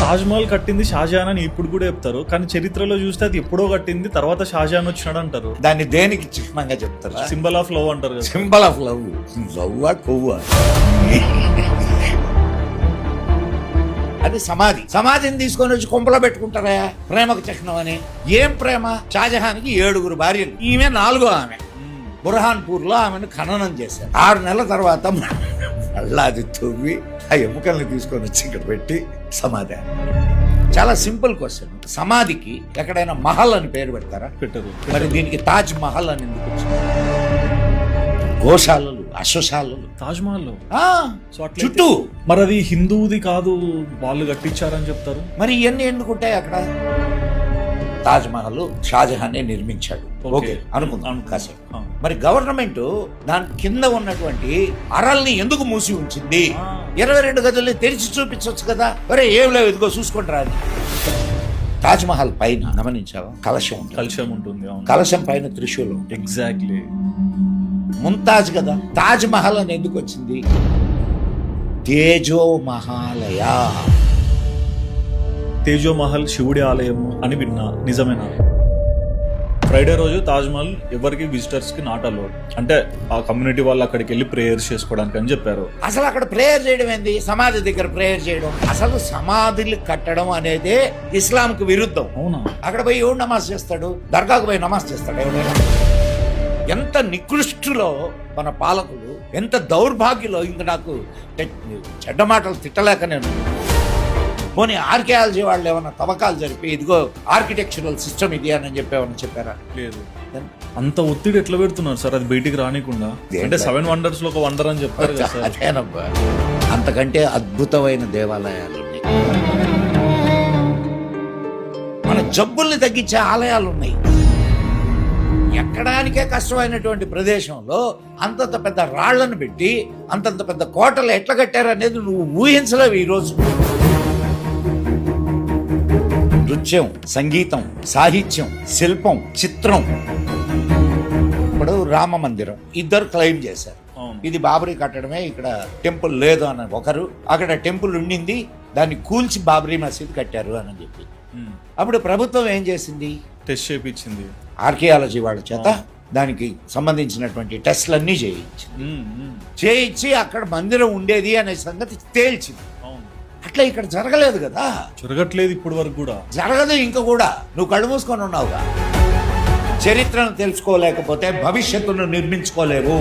తాజ్ మహల్ కట్టింది షాజహాన్ అని ఇప్పుడు కూడా చెప్తారు. కానీ చరిత్రలో చూస్తే అది ఎప్పుడో కట్టింది తర్వాత షాజహాన్ వచ్చినాడు అంటారు. దాన్ని దేనికి చిహ్నంగా చెప్తారా? సింబల్ ఆఫ్ లవ్ అంటారు సింబల్ ఆఫ్ లవ్. లవ్వా కొవ్వా? అది సమాధి. సమాధిని తీసుకొని వచ్చి కుంపలో పెట్టుకుంటారా? ప్రేమకు చిహ్నం అని. ఏం ప్రేమ? షాజహాన్కి ఏడుగురు భార్యలు. ఈమె నాలుగో ఆమె. బుర్హాన్పూర్లో ఆమెను ఖననం చేశారు. ఆరు నెలల తర్వాత మళ్ళా అది తవ్వి ఆ ఎముకల్ని తీసుకొని వచ్చి ఇక్కడ పెట్టి సమాధి చాలా సింపుల్ క్వశ్చన్. సమాధికి ఎక్కడైనా మహల్ అని పేరు పెడతారా? పెట్టరు. మరి దీనికి తాజ్ మహల్ అని ఎందుకు వచ్చింది? గోశాలలు అశ్వశాలలు. తాజ్ మహల్ చుట్టూ. మరి అది హిందువుది కాదు వాళ్ళు కట్టించారని చెప్తారు. మరి ఇవన్నీ ఎందుకుంటాయి అక్కడ? తాజ్ మహల్ షాజహానే నిర్మించాడు. ఓకే. అనుకుందాం. కాసేపు. మరి గవర్నమెంట్ దాని కింద ఉన్నటువంటి అరల్ని ఎందుకు మూసి ఉంచింది. ఇరవై రెండు గదుల్ని తెరిచి చూపించవచ్చు కదా. ఒరే ఏం లేవు ఇదిగో చూసుకుంటారా అని. తాజ్ మహల్ పైన గమనించావా? కలశం ఉంటుంది. కల్చర్ ఉంటుంది కలశం పైన త్రిశూలం ఎగ్జాక్ట్లీ. ముంతాజ్ కదా తాజ్ మహల్ అని ఎందుకు వచ్చింది? తేజో మహాలయ. తేజో మహల్ శివుడి ఆలయము అని విన్నా. నిజమేనా? ఫ్రైడే రోజు తాజ్ మహల్ ఎవరికి విజిటర్స్కి నాట్ అలౌడ్ అంటే ఆ కమ్యూనిటీ వాళ్ళు అక్కడికి వెళ్ళి ప్రేయర్స్ చేసుకోవడానికి అని చెప్పారు. అసలు అక్కడ ప్రేయర్ చేయడం ఏంది? సమాధి దగ్గర ప్రేయర్ చేయడం. అసలు సమాధులు కట్టడం అనేది ఇస్లాంకు విరుద్ధం. అవునా? అక్కడ పోయి ఎవడు నమాజ్ చేస్తాడు? దర్గాకు పోయి నమాజ్ చేస్తాడు ఎవడైనా? ఎంత నికృష్టులో మన పాలకులు ఎంత దౌర్భాగ్యులో ఇంక నాకు చెడ్డ మాటలు తిట్టలేక నేను పోనీ ఆర్కియాలజీ వాళ్ళు ఏమన్నా తవ్వకాలు జరిపి ఇదిగో ఆర్కిటెక్చరల్ సిస్టమ్ ఇది అని చెప్పి ఏమన్నా చెప్పారా? లేదు. అంత ఒత్తిడి ఎట్లా పెడుతున్నారు సార్? అది బయటికి రానికుండా? అంటే సెవెన్ వండర్స్లో ఒక వండర్ అని చెప్పారు అదేనబ్బా. అంతకంటే అద్భుతమైన దేవాలయాలు ఉన్నాయి. మన జబ్బుల్ని తగ్గించే ఆలయాలు ఉన్నాయి. ఎక్కడానికే కష్టమైనటువంటి ప్రదేశంలో అంతంత పెద్ద రాళ్ళను పెట్టి అంతంత పెద్ద కోటలు ఎట్లా కట్టారు అనేది నువ్వు ఊహించలేవు ఈరోజు. నృత్యం సంగీతం సాహిత్యం శిల్పం చిత్రం. ఇప్పుడు రామ మందిరం ఇద్దరు క్లెయిమ్ చేశారు. ఇది బాబరీ కట్టడమే ఇక్కడ టెంపుల్ లేదు అని ఒకరు. అక్కడ టెంపుల్ ఉండింది దాన్ని కూల్చి బాబరీ మసీద్ కట్టారు అని చెప్పి. అప్పుడు ప్రభుత్వం ఏం చేసింది? టెస్ట్ చేపించింది. ఆర్కియాలజీ వాళ్ళ చేత దానికి సంబంధించినటువంటి టెస్ట్లన్నీ చేయించింది. ఉమ్. చేయించి అక్కడ మందిరం ఉండేది అనే సంగతి తేల్చింది. అట్లా ఇక్కడ జరగలేదు కదా. జరగట్లేదు ఇప్పటి వరకు కూడా. జరగదు ఇంకా కూడా. నువ్వు కళ్ళు మూసుకొని ఉన్నావుగా. చరిత్రను తెలుసుకోలేకపోతే భవిష్యత్తును నిర్మించుకోలేవు.